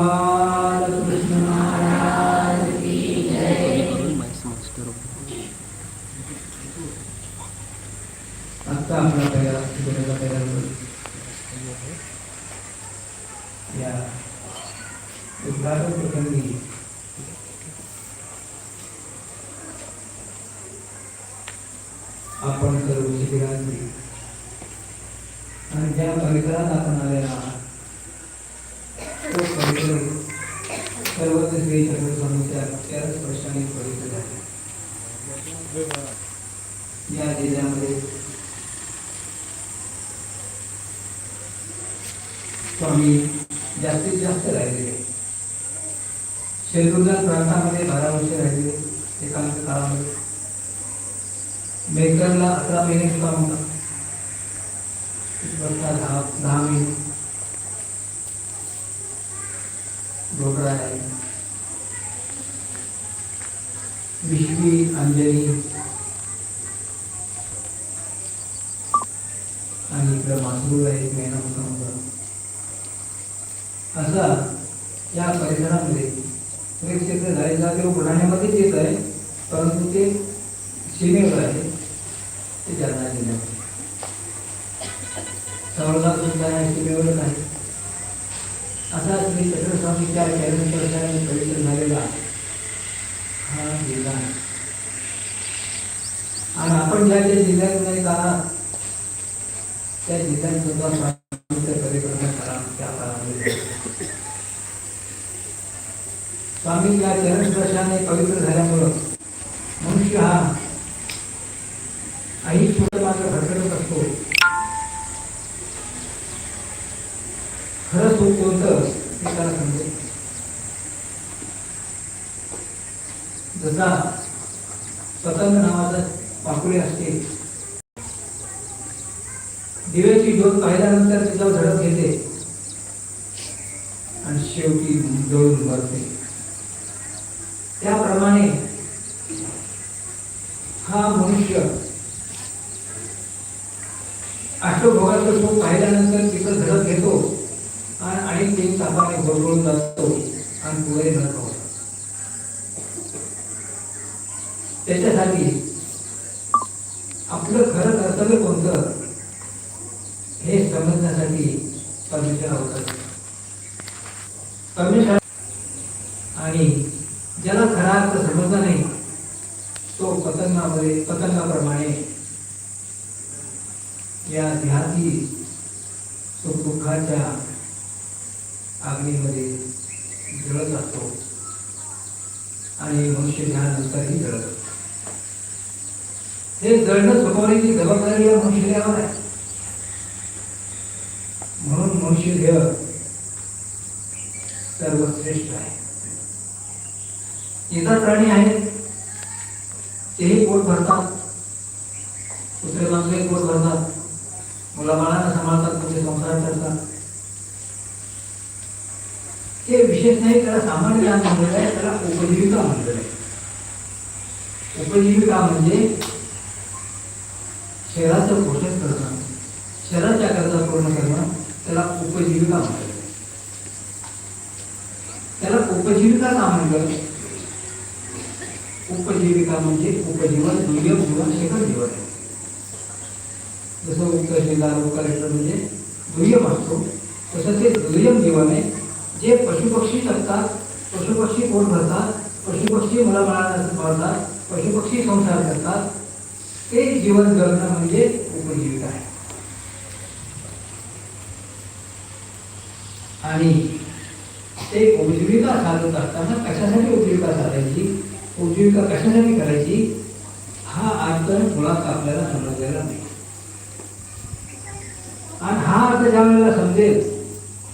आपला पहिला पहिला दिवस. या उद्घाटन प्रसंगी आपण सर्व शिबिरांची आणि ज्या परिसरात आपण आलेला तो पवित्र सर्वत्र श्री चक्र स्वामीच्या अक्षर स्पर्शाने पवित्र झाले या जिल्ह्यामध्ये स्वामी जास्तीत जास्त राहिले. शेतुर्गात प्रांतामध्ये बारा वर्ष राहिले एकांत काळामध्ये. मेकरला अकरा महिने काम होता. दहा दहा महिने. डोकरा आहे विश्वी अंजली आणि इकडं मासरूळ आहे मेना समुद्र असा या परिसरामध्ये हे क्षेत्र जायचा ते बुलढाण्यामध्येच येत आहे परंतु ते सीमेवर आहे. ते जालना जिल्ह्यामध्ये. सवलगा सुद्धा या सीमेवरच आहे. असा श्री चक्रस्वामीच्या चरणस्पर्शाने पवित्र झालेला हा जिल्हा आहे. आणि आपण ज्या ज्या जिल्ह्यांमध्ये आहात त्या जिल्ह्यात सुद्धा स्वामींचं परिक्रमण करा त्या काळामध्ये स्वामी या चरणस्पर्शाने पवित्र झाल्यामुळं मनुष्य हा आई छोटं मात्र भटकत खरं सुख कोणतं हे त्याला समजेल जसा पतंग नावाचा पाकुळे असते दिव्याची डोल पाहिल्यानंतर तिच्यावर झडप घेते. आणि शेवटी डोळून भरते त्याप्रमाणे हा मनुष्य अष्टभोगाचं सुख पाहिल्यानंतर तिथं झडप घेतो. आणि आणि ते तापाने भरभरून जातो. आणि पुढे न त्याच्यासाठी आपलं खरं कर्तव्य कोणतं? हे समजण्यासाठी परमेश्वर अवतरला परमेश्वर आणि ज्याला खरा अर्थ समजला नाही तो पतंगामध्ये पतंगाप्रमाणे या ध्याती सुखदुःखाच्या अग्नीमध्ये जळत असतो आणि मनुष्य ज्ञानानंतरही जळत असतो. हे जळणं चुकवण्याची जबाबदारी या मनुष्यावर आहे. म्हणून मनुष्य देह सर्वश्रेष्ठ आहे. इतर प्राणी आहेत तेही पोट भरतात कुत्रे माणसंही पोट भरतात मुलाबाळांना सांभाळतात तुमचे संसार करतात. ते विशेष नाही त्याला सामान्य ज्ञान म्हणलेलं आहे त्याला उपजीविका म्हणलेलं आहे उपजीविका म्हणजे शहराचं पोषण करणं शहराच्या गरजा पूर्ण करणं त्याला उपजीविका म्हणतात त्याला उपजीविका का म्हणलं? उपजीविका म्हणजे उपजीवन दुय्यम जीवन शेखर जीवन. आहे जसं तहसीलदार कलेक्टर म्हणजे दुय्यम असतो तसं ते दुय्यम जीवन आहे. जे पशुपक्षी जगतात पशुपक्षी पोट भरतात पशुपक्षी मुलाबाळांना पाळतात पशुपक्षी संसार करतात ते जीवन जगणं म्हणजे उपजीविका आहे. आणि ते उपजीविका साधत असताना कशासाठी उपजीविका साधायची? उपजीविका कशासाठी करायची? हा अर्थ मुळात आपल्याला समजलेला नाही. आणि हा अर्थ ज्या वेळेला समजेल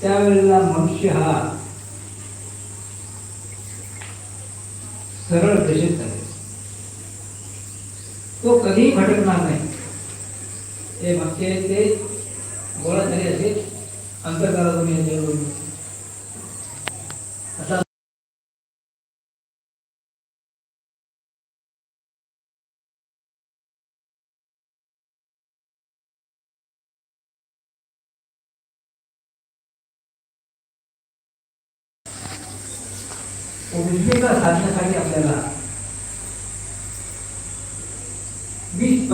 त्यावेळेला मनुष्य हा सरळ दशेत झाले तो कधीही भटकणार नाही. हे मागचे ते गोळा झाले असे अंतर्कारातून याच्यावरून 我们一个三天还是两天呢